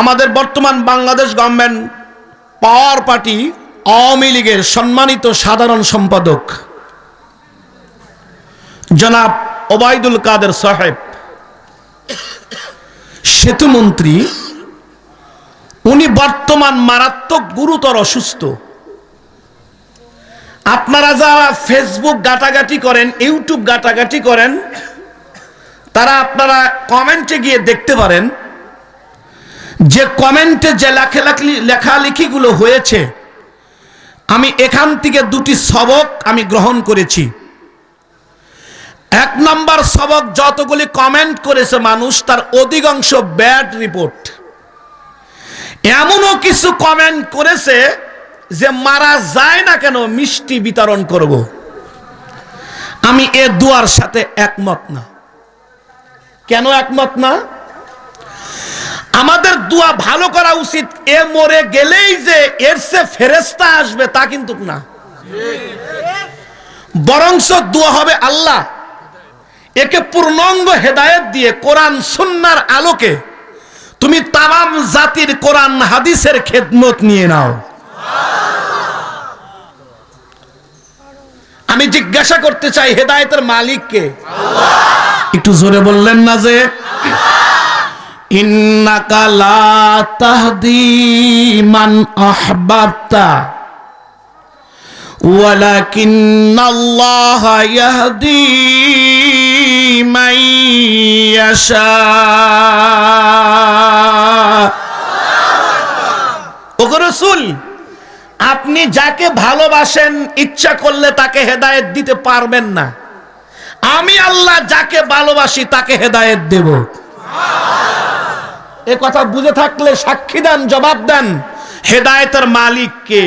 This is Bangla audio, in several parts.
আমাদের বর্তমান Bangladesh government power party Awami লীগের সম্মানিত সাধারণ সম্পাদক জনাব ওবায়দুল কাদের সাহেব। সেতুমন্ত্রী উনি বর্তমান মারাত্মক গুরুতর অসুস্থ। আপনারা যারা ফেসবুক গাটাগাটি করেন ইউটিউব গাটাগাটি করেন, তারা আপনারা কমেন্টে গিয়ে দেখতে পারেন যে কমেন্টে যে লেখালেখি লেখালেখিগুলো হয়েছে, আমি এখান থেকে দুটি সবক আমি গ্রহণ করেছি। এক নম্বর সবক যতগুলি কমেন্ট করেছে মানুষ, তার অধিকাংশ ব্যাড রিপোর্ট। এমনও কিছু কমেন্ট করেছে যে মারা যায় না কেন মিষ্টি বিতরণ করব। আমি এ দুয়ার সাথে একমত না। কেন একমত না? আমাদের দোয়া ভালো করা উচিত। এ মরে গেলেই যে এর সে ফেরেস্তা আসবে, তা কিন্তু না। বরংস দোয়া হবে আল্লাহ। একে পূর্ণাঙ্গ হেদায়েত দিয়ে কোরআন, সুন্নার আলোকে তুমি তামাম জাতির কোরআন, হাদিসের খেদমত নিয়ে নাও। আমি জিজ্ঞাসা করতে চাই হেদায়েতের মালিককে। একটু জোরে বললেন না যে? ইন্নাকা লা তাহদি মান আহবাবতা ولكن الله يهدي من يشاء ওগো রসুল আপনি যাকে ভালোবাসেন ইচ্ছা করলে তাকে হেদায়েত দিতে পারবেন না আমি আল্লাহ যাকে ভালোবাসি তাকে হেদায়েত দেব এ কথা বুঝে থাকলে সাক্ষী দেন, জবাব দেন। হেদায়েতের মালিক কে?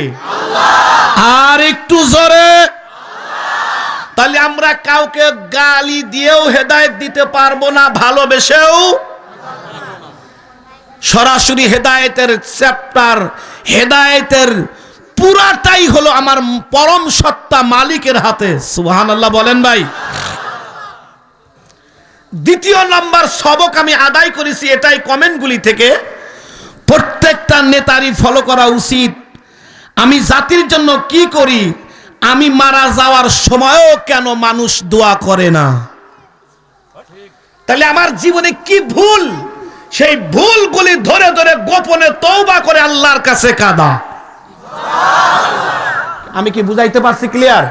আর একটু জোরে। তাহলে আমরা কাউকে গালি দিয়েও হেদায়েত দিতে পারব না, ভালোবেসেও। সরাসরি হেদায়েতের চ্যাপ্টার হেদায়েতের পুরাটাই হলো আমার পরম সত্তা মালিকের হাতে। সুবহান আল্লাহ বলেন ভাই। দ্বিতীয় নম্বর সবক আমি আদায় করেছি এটাই কমেন্টগুলি থেকে। প্রত্যেকটা নেতারই ফলো করা উচিত। আমি জাতির জন্য কি করি? আমি মারা যাওয়ার সময়ও কেন মানুষ দোয়া করে না? তাহলে আমার জীবনে কি ভুল? সেই ভুলগুলি ধরে ধরে গোপনে তৌবা করে আল্লাহর কাছে কাদা। আমি কি বুঝাইতে পারছি ক্লিয়ার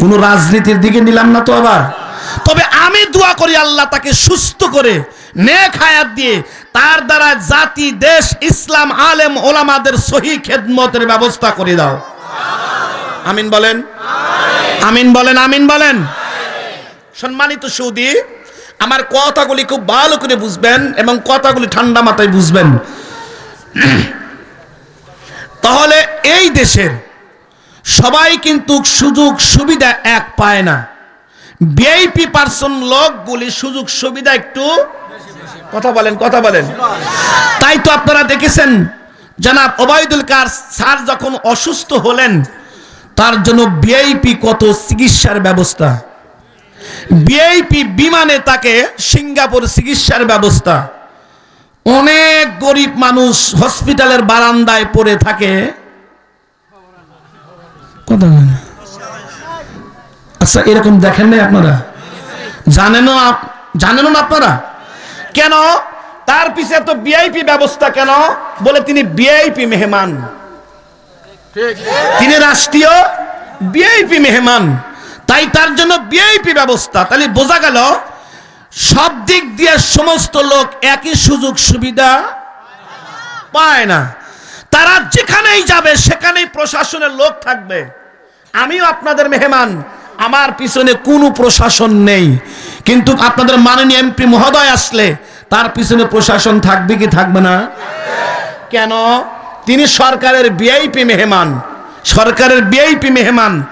কোন রাজনীতির দিকে নিলাম না তো আবার? তবে আমি দোয়া করি আল্লাহ তাকে সুস্থ করে, নেক হায়াত দিয়ে, তার দ্বারা জাতি, দেশ, ইসলাম, আলেম, ওলামাদের সহি খেদমতের ব্যবস্থা করে দাও। আমিন বলেন? আমিন বলেন আমিন বলেন? সম্মানিত সৌদি, আমার কথাগুলি খুব ভালো করে বুঝবেন এবং কথাগুলি ঠান্ডা মাথায় বুঝবেন। তাহলে এই দেশের সবাই কিন্তু সুযোগ সুবিধা এক পায় না। ভিআইপি পার্সন লোকগুলি সুযোগ সুবিধা একটু কথা বলেন কথা বলেন। তাই তো আপনারা দেখেছেন, জনাব ওবায়দুল কার স্যার যখন অসুস্থ হলেন, তার জন্য ভিআইপি কত চিকিৎসার ব্যবস্থা। ভিআইপি বিমানে তাকে সিঙ্গাপুর চিকিৎসার ব্যবস্থা। অনেক গরিব মানুষ হসপিটালের বারান্দায় পড়ে থাকে। কথা। আচ্ছা এরকম দেখেন নাই আপনারা? জানেনও জানেন না আপনারা? কেন? তার পিছে তো ভিআইপি ব্যবস্থা কেন? বলে তিনি ভিআইপি মেহমান। তিনি রাষ্ট্রীয় ভিআইপি মেহমান। তাই তার জন্য ভিআইপি ব্যবস্থা। তাহলে বোঝা গেল, সব দিক দিয়ে সমস্ত লোক একই সুযোগ সুবিধা পায় না। তারা যেখানেই যাবে, সেখানেই প্রশাসনের লোক থাকবে। আমিও আপনাদের মেহমান। আমার পিছনে কোনো প্রশাসন নেই। কিন্তু আপনাদের মাননীয় এমপি মহোদয় আসলে তার পিছনে প্রশাসন থাকবে কি থাকবে না? কেন? তিনি সরকারের বিআইপি মেহমান, সরকারের ভিআইপি মেহমান।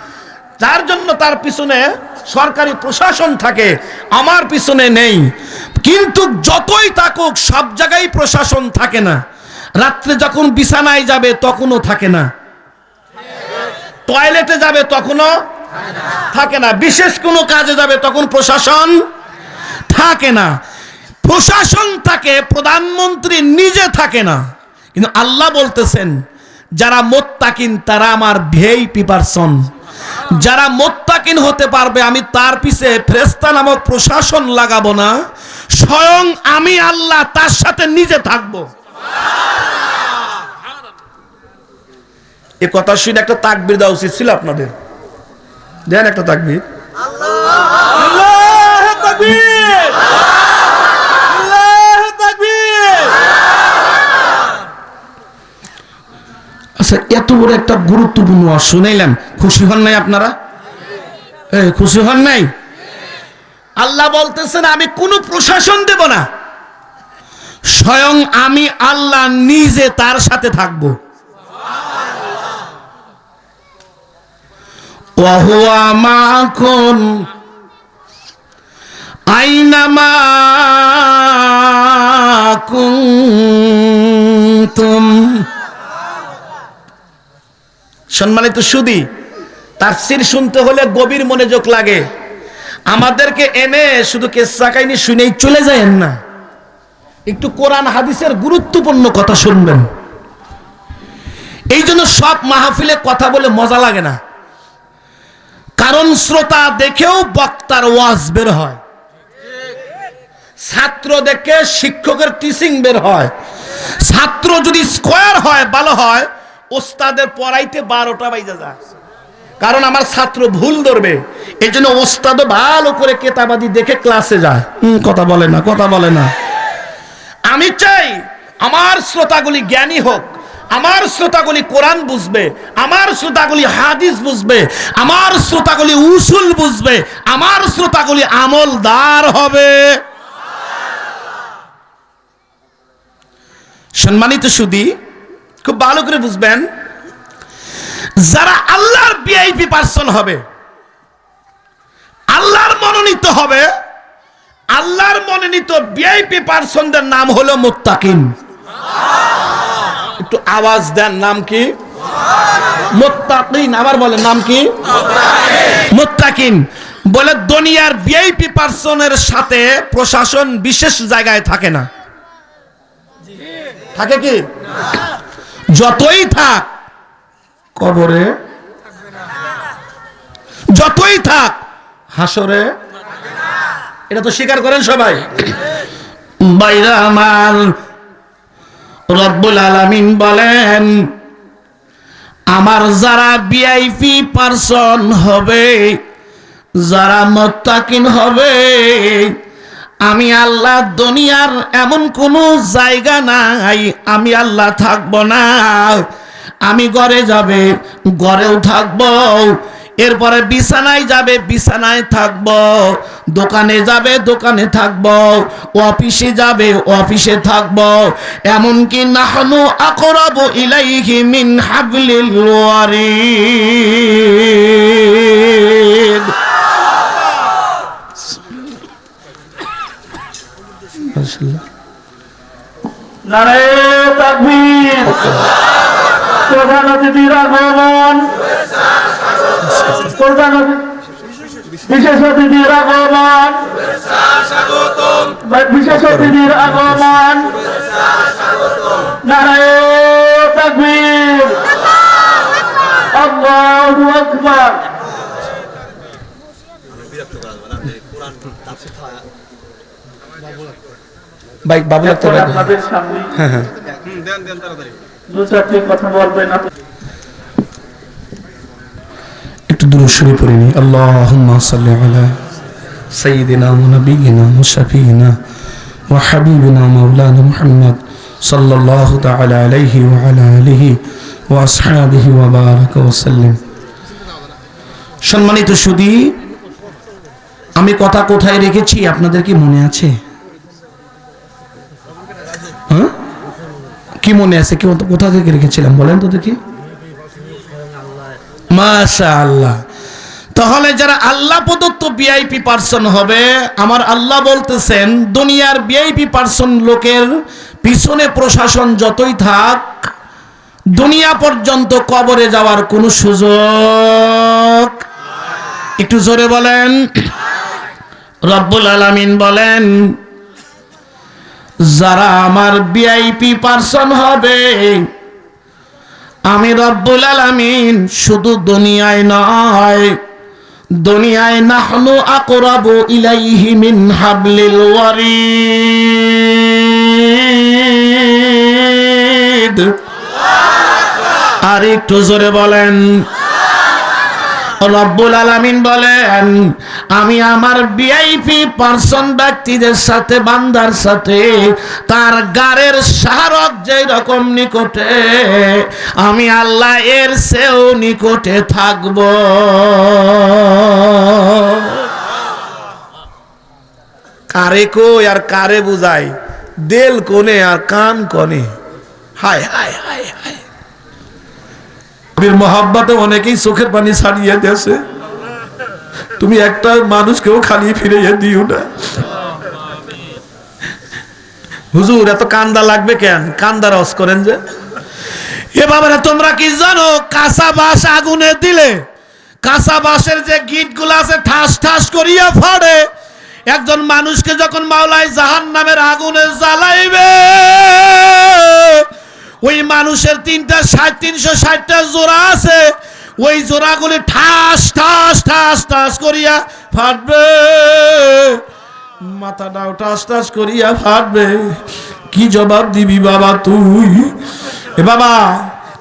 যার জন্য তার পিছনে সরকারি প্রশাসন থাকে, আমার পিছনে নেই। কিন্তু যতই থাকুক, সব জায়গায় প্রশাসন থাকে না। রাত্রে যখন বিছানায় যাবে, তখনও থাকে না। টয়লেটে যাবে, তখনও থাকে না। বিশেষ কোনো কাজে যাবে তখন প্রশাসন থাকে না। প্রশাসন থাকে, প্রধানমন্ত্রী নিজে থাকে না। কিন্তু আল্লাহ বলতেছেন, যারা মোত্তাকিন তারা আমার ভিআইপি পারসন। যারা মোত্তাকিন হতে পারবে, আমি তার পিছে ফ্রেস্তা নামক প্রশাসন লাগাবো না। স্বয়ং আমি আল্লাহ তার সাথে নিজে থাকব। এ কথা শুনে একটা তাকবির দেওয়া উচিত ছিল আপনাদের। দেন একটা তাকবির। আচ্ছা এত বড় একটা গুরুত্বপূর্ণ ওয়াজ শুনাইলাম। খুশি হন নাই আপনারা? এই খুশি হন নাই? আল্লাহ বলতেছেন আমি কোনো প্রশাসন দেব না। স্বয়ং আমি আল্লাহ নিজে তার সাথে থাকব। ওয়াহুয়া মাকুম আইনামা কুনতুম সম্মানিত সুদি, তাফসির শুনতে হলে গভীর মনোযোগ লাগে। আমাদেরকে এনে শুধু কেসা কাহিনী শুনেই চলে যায়েন না। একটু কোরআন হাদিসের গুরুত্বপূর্ণ কথা শুনবেন। এই জন্য সব মাহফিলে কথা বলে মজা লাগে না। কারণ শ্রোতা দেখেও বক্তার ওয়াজ বের হয়। ছাত্র দেখে শিক্ষকের টিচিং বের হয়। ছাত্র যদি স্কোয়ার হয় ভালো হয় ওস্তাদের পড়াইতে বারোটা বাইজা যায়। কারণ আমার ছাত্র ভুল ধরবে। এই জন্য ওস্তাদও ভালো করে কেতাবাদি দেখে ক্লাসে যায়। হুম, কথা বলে না কথা বলে না। আমি চাই আমার শ্রোতাগুলি জ্ঞানী হোক আমার শ্রোতাগুলি কোরআন বুঝবে, আমার শ্রোতাগুলি হাদিস বুঝবে, আমার শ্রোতাগুলি উসুল বুঝবে, আমার শ্রোতাগুলি আমলদার হবে। সম্মানিত সুদী, খুব ভালো করে বুঝবেন, যারা আল্লাহর ভিআইপি পার্সন হবে, আল্লাহর মনোনীত হবে, আল্লাহর মনোনীত ভিআইপি পার্সনদের নাম হলো মুত্তাকিন একটু আওয়াজ দেন, নাম কি? মুত্তাকিন, আবার বলেন, নাম কি? মুত্তাকিন। বলে, দুনিয়ার ভিআইপি পার্সনের সাথে প্রশাসন বিশেষ জায়গায় থাকে না। থাকে কি? যতই থাক। কবরে। যতই থাক। হাসরে। এটা তো স্বীকার করেন সবাই। বাইরা আমার রব্বুল আলামিন বলেন, আমার যারা ভিআইপি পার্সন হবে, যারা মোত্তাকিন হবে, আমি আল্লাহ দুনিয়ার এমন কোনো জায়গা নাই, আমি আল্লাহ থাকব না। আমি ঘরে যাবে ঘরেও থাকব। এরপরে বিছানায় যাবে, বিছানায় থাকব। দোকানে যাবে, দোকানে থাকব। অফিসে যাবে, অফিসে থাকব। এমনকি নাহনু আকরাবু ইলাইহি মিন হাবলিল ওয়ারিদ। নারায়ে তাকবীর। প্রধান অতিথির আগমন অতিথি বিশেষ অতিথির আগমন বিশেষ অতিথির আগমন নারায়ে তাকবীর আল্লাহু আকবার ভাই বাবু লাগতে এরপর আপনাদের সামনে। হ্যাঁ হ্যাঁ। দু চারটি কথা বলবেন। আপনি দূরে শুরু করে নি। আল্লাহুম্মা সাল্লি আলা সাইয়্যিদিনা ওয়া নাবিয়িনা ওয়া শাফিইনা ওয়া হাবিবিনা মাওলানা মুহাম্মদ সাল্লাল্লাহু তাআলা আলাইহি ওয়া আলা আলিহি ওয়া আসহাবিহি ওয়া বারাকা ওয়া সাল্লাম। সম্মানিত সুধী, আমি কথা কোথায় রেখেছি আপনাদের কি মনে আছে? হ্যাঁ? কি মনে আছে? কি কোথা থেকে রেখেছিলাম? বলেন তো দেখি। মাশা আল্লাহ তাহলে যারা আল্লাহ প্রদত্ত ভিআইপি পার্সন হবে, আমার আল্লাহ বলতেছেন, দুনিয়ার ভিআইপি পার্সন লোকের পিছনে প্রশাসন যতই থাক, দুনিয়া পর্যন্ত কবরে যাওয়ার কোনো সুযোগ। একটু জোরে বলেন। রব্বুল আলামিন বলেন, যারা আমার ভিআইপি পার্সন হবে আমি রব্বুল আলামিন শুধু দুনিয়ায় নয়, দুনিয়ায় নাহনু আকরাবু ইলাইহি মিন হাবলিল ওয়ারিদ। আর একটু জোরে বলেন রব্বুল আলামিন বলেন, আমি আমার ভিআইপি পার্সন ব্যক্তিদের সাথে, বান্দার সাথে, তার গারের শাহরক যেই রকম নিকটে, আমি আল্লাহ এর সেও নিকটে থাকব। কারে কই আর কারে বুঝাই দেল কোনে আর কান কোনে হায় হায় হায় হায়। নবীর মহাব্বাতে অনেকেই চোখের পানি ছাড়িয়ে দেছে তুমি একটা মানুষকেও খালি ফিরিয়ে দিও না। হুজুর, এত কান্দা লাগবে কেন? কান্দা রস করেন যে। এ তোমরা কি জানো কাঁচা বাঁশ আগুনে দিলে? কাঁচা বাঁশের যে গিটগুলো আছে, ঠাস ঠাস করিয়া ফাড়ে। একজন মানুষকে যখন মাওলায় জাহান নামের আগুনে জ্বালাইবে ওই মানুষের তিনটা ষাট তিনশো ষাটটা জোড়া আছে। ওই জোড়াগুলি ঠাস ঠাস ঠাস ঠাস করিয়া ফাটবে। মাথাটাও টাস টাস করিয়া ফাটবে। কি জবাব দিবি বাবা তুই? এ বাবা,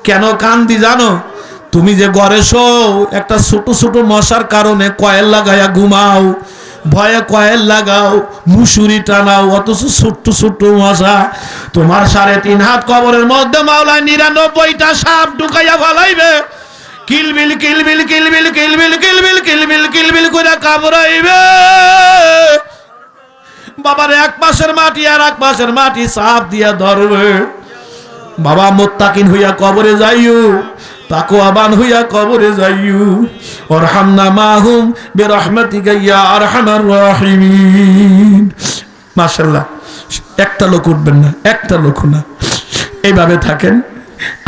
কেন কান্দি জানো? তুমি যে ঘরে শো একটা ছোট ছোট মশার কারণে কয়েল লাগাইয়া ঘুমাও। ভয়ে কয়েল লাগাও, মুসুরি টানাও, অথচ ছোট্ট ছোট্ট মশা তোমার সাড়ে তিন হাত কবরের মধ্যে মাওলায় নিরানব্বইটা সাপ ঢুকাইয়া ফলাইবে। কিলবিল কিলবিল কিলবিল কিলবিল কিলবিল কিলবিল কিলবিল করে কামড়াইবে। বাবার এক পাশের মাটি আর এক পাশের মাটি সাপ দিয়া ধরবে। বাবা মোত্তাকিন হইয়া কবরে যাইও। তাকো আবান হইয়া কবরে যাইও ওরহামনা মাহুম বিরহমাতিকা ইয়া আরহামার রাহিমিন। মাশাআল্লাহ, একটা লোক উঠবেন না, একটা লোক না। এইভাবে থাকেন।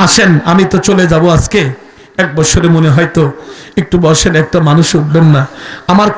আসেন, আমি তো চলে যাব আজকে। এক বছরে মনে হয়তো একটু বসেন, একটা মানুষ উঠবেন না। আমার